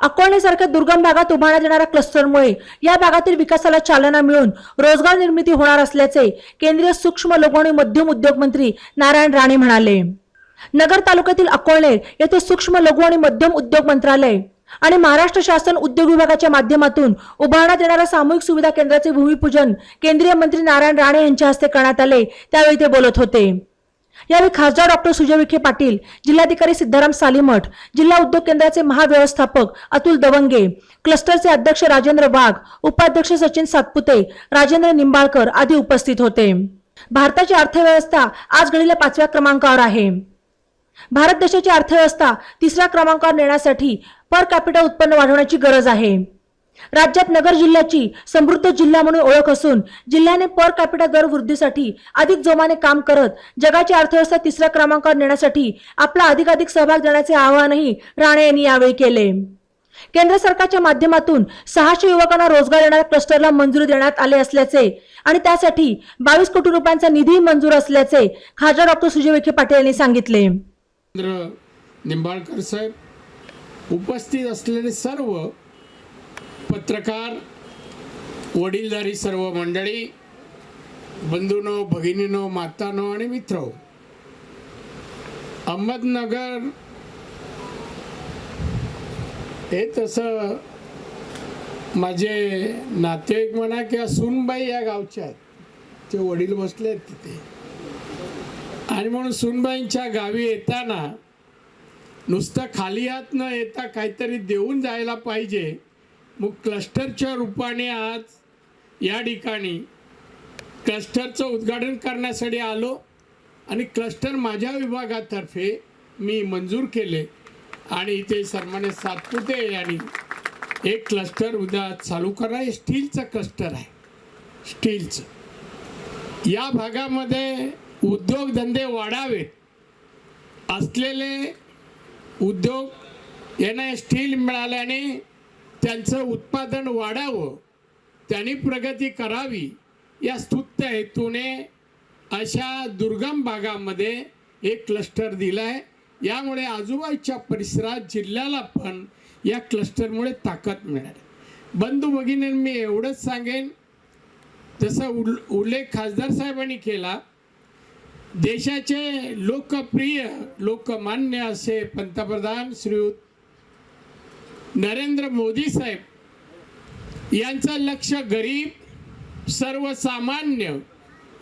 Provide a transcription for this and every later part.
अकोल्यासारख्या दुर्गम भागात उभारण्यात येणाऱ्या क्लस्टरमुळे या भागातील विकासाला चालना मिळून रोजगार निर्मिती होणार असल्याचे केंद्रीय सूक्ष्म लघु आणि मध्यम उद्योग मंत्री नारायण राणे म्हणाले. नगर तालुक्यातील अकोळनेर येथे सूक्ष्म लघु आणि मध्यम उद्योग मंत्रालय आणि महाराष्ट्र शासन उद्योग विभागाच्या माध्यमातून उभारण्यात येणाऱ्या सामूहिक सुविधा केंद्राचे भूमिपूजन केंद्रीय मंत्री नारायण राणे यांच्या हस्ते करण्यात आले त्यावेळी ते बोलत होते. यावेळी खासदार डॉक्टर सुजय विखे पाटील जिल्हाधिकारी सिद्धाराम सालीमठ जिल्हा उद्योग केंद्राचे महाव्यवस्थापक अतुल दवंगे क्लस्टरचे अध्यक्ष राजेंद्र वाघ उपाध्यक्ष सचिन सातपुते राजेंद्र निंबाळकर आदी उपस्थित होते. भारताची अर्थव्यवस्था आज घडीला पाचव्या क्रमांकावर आहे. भारत देशाची अर्थव्यवस्था तिसऱ्या क्रमांकावर नेण्यासाठी पर कॅपिटल उत्पन्न वाढवण्याची गरज आहे. राज्यात नगर जिल्ह्याची समृद्ध जिल्हा म्हणून ओळख असून जिल्ह्याने पर कॅपिटल दर वृद्धीसाठी अधिक जोमाने काम करत जगाची अर्थव्यवस्था तिसऱ्या क्रमांकावर नेण्यासाठी आपला अधिकाधिक सहभाग देण्याचे आवाहनही राणे यांनी यावेळी केले. केंद्र सरकारच्या माध्यमातून सहाशे युवकांना रोजगार देणाऱ्या क्लस्टरला मंजुरी देण्यात आले असल्याचे आणि त्यासाठी बावीस कोटी रुपयांचा निधी मंजूर असल्याचे खासदार डॉक्टर सुजय विखे पाटील यांनी सांगितले. निंबाळकर साहेब उपस्थित असलेले सर्व पत्रकार वडीलधारी सर्व मंडळी बंधूनो भगिनीनो मातानो आणि मित्र अहमदनगर हे तसं माझे नातेवाईक म्हणा किंवा सुनबाई या गावच्या आहेत. ते वडील बसले आहेत तिथे. आणि म्हणून सुनबाईंच्या गावी येताना नुसतं खाली हात न येता काहीतरी देऊन जायला पाहिजे मग क्लस्टरच्या रूपाने आज या ठिकाणी क्लस्टरचं उद्घाटन करण्यासाठी आलो आणि क्लस्टर माझ्या विभागातर्फे मी मंजूर केले. आणि इथे सन्मान्य सातपुते यांनी एक क्लस्टर उद्या चालू करणार हे स्टीलचं क्लस्टर आहे. स्टीलचं. या भागामध्ये उद्योगधंदे वाढावेत. असलेले उद्योग यांना स्टील मिळाल्याने त्यांचं उत्पादन वाढावं त्यांनी प्रगती करावी या स्तुत्य हेतूने अशा दुर्गम भागामध्ये एक क्लस्टर दिला आहे यामुळे आजूबाजूच्या परिसरात जिल्ह्याला पण या क्लस्टरमुळे ताकद मिळणार बंधू भगिनी मी एवढंच सांगेन. जसं उल उल्लेख खासदार साहेबांनी केला देशाचे लोकप्रिय लोकमान्य असे पंतप्रधान श्रीयुत नरेंद्र मोदी साहेब यांचं लक्ष गरीब सर्वसामान्य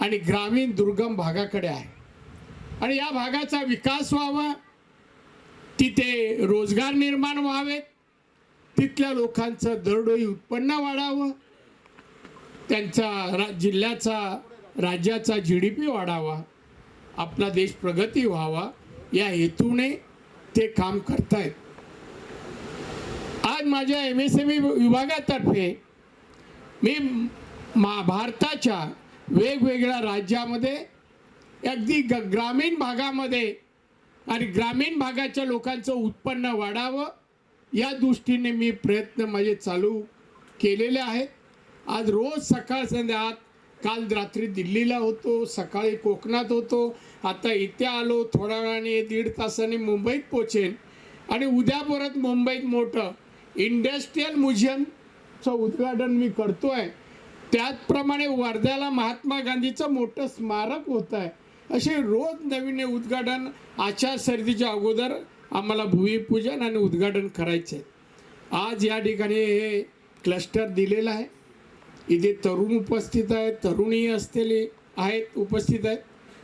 आणि ग्रामीण दुर्गम भागाकडे आहे. आणि या भागाचा विकास व्हावा तिथे रोजगार निर्माण व्हावेत तिथल्या लोकांचं दरडोई उत्पन्न वाढावं त्यांचा रा जिल्ह्याचा राज्याचा जी डी पी वाढावा आपला देश प्रगती व्हावा या हेतूने ते काम करतायत. माझ्या एम एस एम ई विभागातर्फे मी मा भारताच्या वेगवेगळ्या राज्यामध्ये अगदी ग ग्रामीण भागामध्ये आणि ग्रामीण भागाच्या लोकांचं उत्पन्न वाढावं या दृष्टीने मी प्रयत्न माझे चालू केलेले आहेत. आज रोज सकाळ संध्यात काल रात्री दिल्लीला होतो सकाळी कोकणात होतो आता इथे आलो थोड्या वेळाने दीड तासाने मुंबईत पोचेन आणि उद्या परत मुंबईत मोठं इंडस्ट्रीयल म्युझियमचं उद्घाटन मी करतो आहे त्याचप्रमाणे वर्ध्याला महात्मा गांधीचं मोठं स्मारक होत आहे असे रोज नवीन उद्घाटन आचारसंहितेच्या अगोदर आम्हाला भूमिपूजन आणि उद्घाटन करायचं आहे आज या ठिकाणी हे क्लस्टर दिलेलं आहे. इथे तरुण उपस्थित आहेत तरुणी असलेले आहेत उपस्थित आहेत.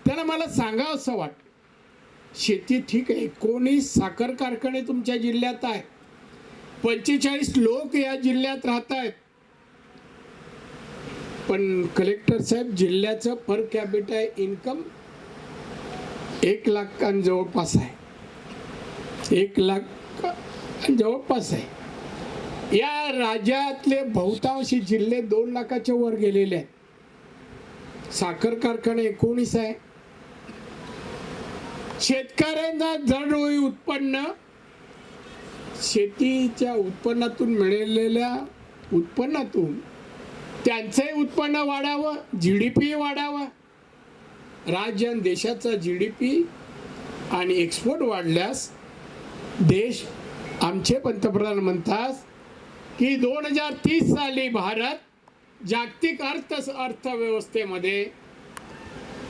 त्यांना मला सांगा असं वाट शेती ठीक आहे. एकोणीस साखर कारखाने तुमच्या जिल्ह्यात आहेत पंचेचाळीस लोक या जिल्ह्यात राहत आहेत. पण कलेक्टर साहेब जिल्ह्याचं पर कॅपिटा इन्कम एक लाख आणि जवळपास आहे. एक लाख आणि जवळपास आहे. या राज्यातले बहुतांशी जिल्हे दोन लाखाच्या वर गेलेले आहेत. साखर कारखाने एकोणीस आहे. शेतकऱ्यांना दरडोई उत्पन्न शेतीच्या उत्पन्नातून मिळालेल्या उत्पन्नातून त्यांचंही उत्पन्न वाढावं जी डी पी वाढावा. राज्य आणि देशाचा जी डी पी आणि एक्सपोर्ट वाढल्यास देश आमचे पंतप्रधान म्हणतात की दोन हजार तीस साली भारत जागतिक अर्थ अर्थव्यवस्थेमध्ये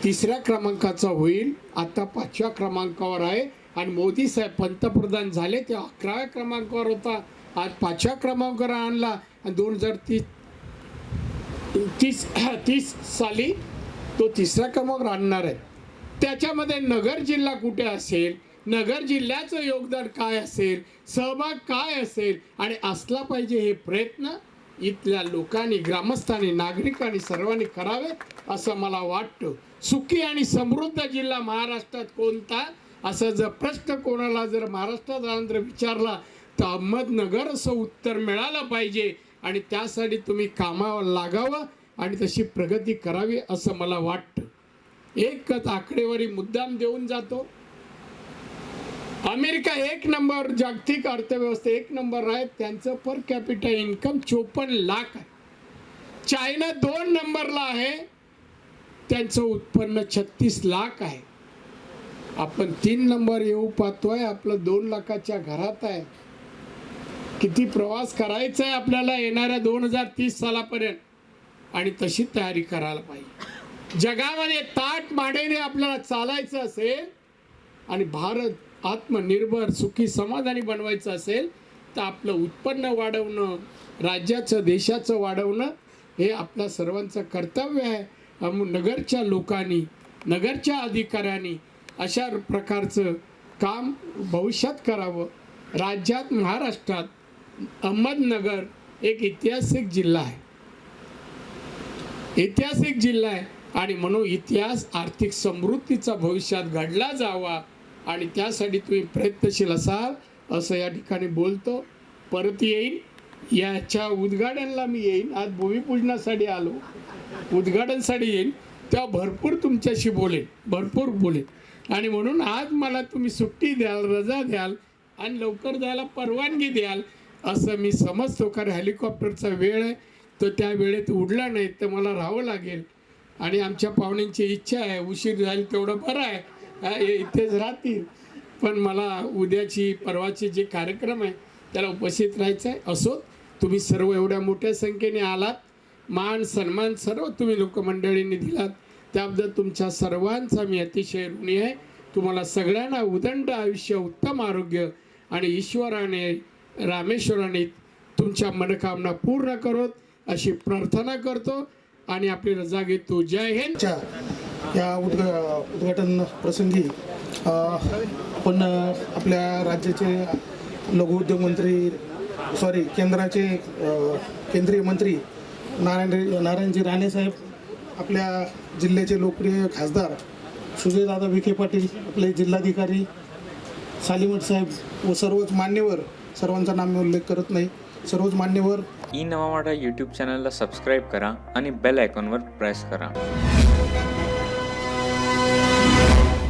तिसऱ्या क्रमांकाचा होईल. आता पाचव्या क्रमांकावर आहे. आणि मोदी साहेब पंतप्रधान झाले ते अकराव्या क्रमांकावर होता. आज पाचव्या क्रमांकावर आणला. आणि दोन हजार तीस तीस तीस साली तो तिसऱ्या क्रमांकावर आणणार आहे. त्याच्यामध्ये नगर जिल्हा कुठे असेल? नगर जिल्ह्याचं योगदान काय असेल? सहभाग काय असेल? आणि असला पाहिजे हे प्रयत्न इथल्या लोकांनी ग्रामस्थांनी नागरिकांनी सर्वांनी करावे असं मला वाटतं. सुखी आणि समृद्ध जिल्हा महाराष्ट्रात कोणता? असं जर प्रश्न कोणाला जर महाराष्ट्रात आनंद विचारला तर अहमदनगर असं उत्तर मिळालं पाहिजे. आणि त्यासाठी तुम्ही कामावर लागावं आणि तशी प्रगती करावी असं मला वाटतं. एकच आकडेवारी मुद्दाम देऊन जातो. अमेरिका एक नंबर जागतिक अर्थव्यवस्था एक नंबर आहे. त्यांचं पर कॅपिटल इन्कम चोपन्न लाख आहे. चायना दोन नंबरला आहे. त्यांचं उत्पन्न छत्तीस लाख आहे. आपण तीन नंबर येऊ पाहतोय. आपलं दोन लाखाच्या घरात आहे. किती प्रवास करायचा आहे आपल्याला येणाऱ्या दोन हजार तीस सालापर्यंत. आणि तशी तयारी करायला पाहिजे. जगामध्ये ताट माडेने आपल्याला चालायचं असेल आणि भारत आत्मनिर्भर सुखी समाधानी बनवायचं असेल तर आपलं उत्पन्न वाढवणं राज्याचं देशाचं वाढवणं हे आपल्या सर्वांचं कर्तव्य आहे. नगरच्या लोकांनी नगरच्या अधिकाऱ्यांनी अशा प्रकारचं काम भविष्यात करावं. राज्यात महाराष्ट्रात अहमदनगर एक ऐतिहासिक जिल्हा आहे. ऐतिहासिक जिल्हा आहे आणि म्हणून इतिहास आर्थिक समृद्धीचा भविष्यात घडला जावा आणि त्यासाठी तुम्ही प्रयत्नशील असाल असं या ठिकाणी बोलतो. परत येईन. याच्या उद्घाटनला मी येईन. आज भूमिपूजनासाठी आलो. उद्घाटनसाठी येईन. तेव्हा भरपूर तुमच्याशी बोलेन. भरपूर बोलेन. आणि म्हणून आज मला तुम्ही सुट्टी द्याल रजा द्याल आणि लवकर जायला परवानगी द्याल असं मी समजतो. कारण हेलिकॉप्टरचा वेळ आहे तो त्या वेळेत उडला नाही तर मला राहावं लागेल. आणि आमच्या पाहुण्यांची इच्छा आहे उशीर जाईल तेवढं बरं आहे. इथेच राहतील. पण मला उद्याची परवाचे जे कार्यक्रम आहे त्याला उपस्थित राहायचं आहे. असो तुम्ही सर्व एवढ्या मोठ्या संख्येने आलात. मान सन्मान सर्व तुम्ही लोकमंडळींनी दिलात. त्याबद्दल तुमच्या सर्वांचा मी अतिशय ऋणी आहे. तुम्हाला सगळ्यांना उदंड आयुष्य उत्तम आरोग्य आणि ईश्वराने रामेश्वराने तुमच्या मनोकामना पूर्ण करोत अशी प्रार्थना करतो आणि आपली रजा घेतो. जय हिंद. या उद्घा उद्घाटन प्रसंगी आपण आपल्या राज्याचे लघुउद्योग मंत्री सॉरी केंद्राचे केंद्रीय मंत्री नारायण नारायणजी राणे साहेब आपल्या जिल्ह्याचे लोकप्रिय खासदार सुजयदादा विखे पाटील आपले जिल्हाधिकारी सालीमठ साहेब व सर्वच मान्यवर सर्वांचा नाम मी उल्लेख करत नाही सर्वच मान्यवर. ई नवा मराठा यूट्यूब चॅनलला सबस्क्राईब करा आणि बेल आयकॉनवर प्रेस करा.